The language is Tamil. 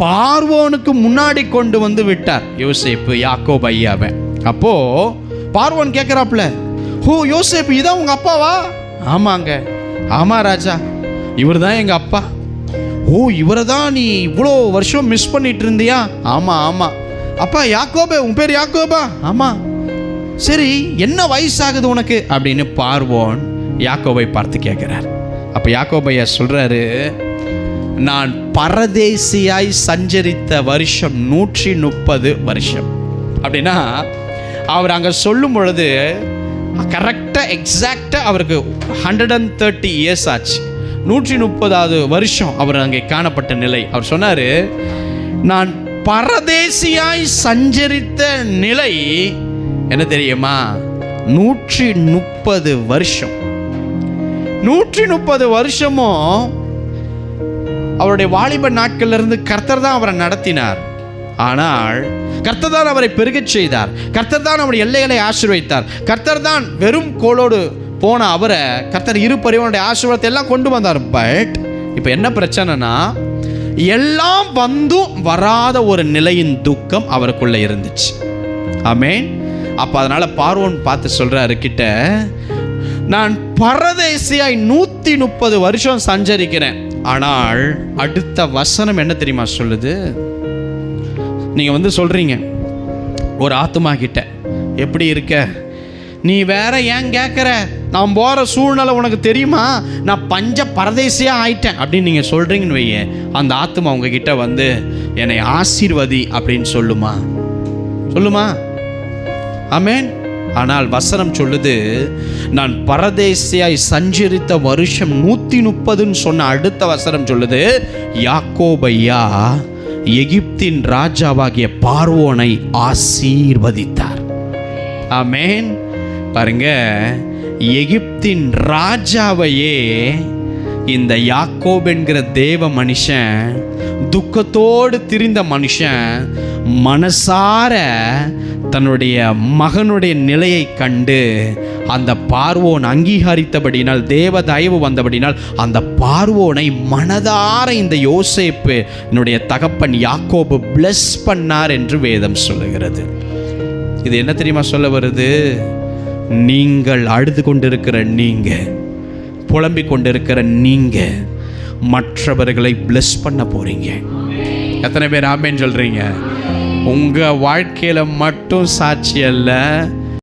பார்வோனுக்கு முன்னாடி கொண்டு வந்து விட்டார். யோசேப்பு யாக்கோப் ஐயாவை. அப்போ பார்வோன் கேட்குறாப்புல ஓ யோசேப்பு இதான் உங்க அப்பாவா? ஆமாங்க. ஆமா ராஜா. இவர் தான் எங்க அப்பா. ஓ இவரை தான் நீ இவ்வளோ வருஷம் மிஸ் பண்ணிட்டு இருந்தியா ஆமா ஆமா. அப்பா யாக்கோபே உன் பேர் யாக்கோபா? ஆமா. சரி என்ன வயசாகுது உனக்கு? அப்படின்னு பார்வோன் யாக்கோபை பார்த்து கேட்கிறார் அப்போ யாக்கோபையா சொல்கிறாரு நான் பரதேசியாய் சஞ்சரித்த வருஷம் நூற்றி முப்பது வருஷம். அப்படின்னா அவர் அங்கே சொல்லும் பொழுது கரெக்டாக எக்ஸாக்டாக அவருக்கு ஹண்ட்ரட் அண்ட் தேர்ட்டி இயர்ஸ் ஆச்சு. நூற்றி முப்பதாவது வருஷம் அவர் அங்கே காணப்பட்ட நிலை. அவர் சொன்னார் நான் பரதேசியாய் சஞ்சரித்த நிலை என்ன தெரியுமா? நூற்றி முப்பது வருஷம். நூற்றி முப்பது வருஷமும் அவருடைய வாலிப நாட்கள்ல இருந்து கர்த்தர் தான் அவரை நடத்தினார். ஆனால் கர்த்தர் தான் அவரை பெருகச் செய்தார். கர்த்தர் தான் அவருடைய எல்லைகளை ஆசீர்வதித்தார். கர்த்தர் தான் வெறும் கோளோடு போன அவரை கர்த்தர் இரு பரிவனுடைய ஆசீர்வாதத்தை எல்லாம் கொண்டு வந்தார். பட் இப்போ என்ன பிரச்சனைனா எல்லாம் வந்தும் வராத ஒரு நிலையின் துக்கம் அவருக்குள்ள இருந்துச்சு. ஆமென். அப்போ அதனால் பார்வோன் பார்த்து சொல்கிறாரு கிட்ட நான் பரதேசியாய் நூற்றி முப்பது வருஷம் சஞ்சரிக்கிறேன். ஆனால் அடுத்த வசனம் என்ன தெரியுமா சொல்லுது? நீங்க வந்து சொல்றீங்க ஒரு ஆத்துமா கிட்ட எப்படி இருக்க? நீ வேற ஏன் கேட்குற நான் போகிற சூழ்நிலை உனக்கு தெரியுமா? நான் பஞ்ச பரதேசியாக ஆயிட்டேன். அப்படின்னு நீங்கள் சொல்கிறீங்கன்னு வையே அந்த ஆத்துமா உங்ககிட்ட வந்து என்னை ஆசீர்வதி அப்படின்னு சொல்லுமா? சொல்லுமா? ஆமேன். ஆனால் வசனம் சொல்லுது நான் பரதேசியாய் சஞ்சரித்த வருஷம் நூற்றி முப்பதுன்னு சொன்ன அடுத்த வசனம் சொல்லுது யாக்கோபையா எகிப்தின் ராஜாவாகிய பார்வோனை ஆசீர்வதித்தார். ஆமேன். பாருங்க எகிப்தின் ராஜாவையே இந்த யாக்கோப் என்கிற தேவ மனுஷன் துக்கத்தோடு திரிந்த மனுஷன் மனசார தன்னுடைய மகனுடைய நிலையை கண்டு அந்த பார்வோன் அங்கீகரித்தபடினால் தேவ தயவு வந்தபடினால் அந்த பார்வோனை மனதார இந்த யோசேப்பு என்னுடைய தகப்பன் யாக்கோபு பிளஸ் பண்ணார் என்று வேதம் சொல்லுகிறது. இது என்ன தெரியுமா சொல்ல வருது? நீங்கள் அழுது கொண்டிருக்கிற நீங்க புலம்பிக் கொண்டிருக்கிற நீங்க மற்றவர்களை பிளஸ் பண்ண போறீங்க. எத்தனை பேர் ஆமேன்னு சொல்றீங்க? உங்கள் வாழ்க்கையில் மட்டும் சாட்சி அல்ல.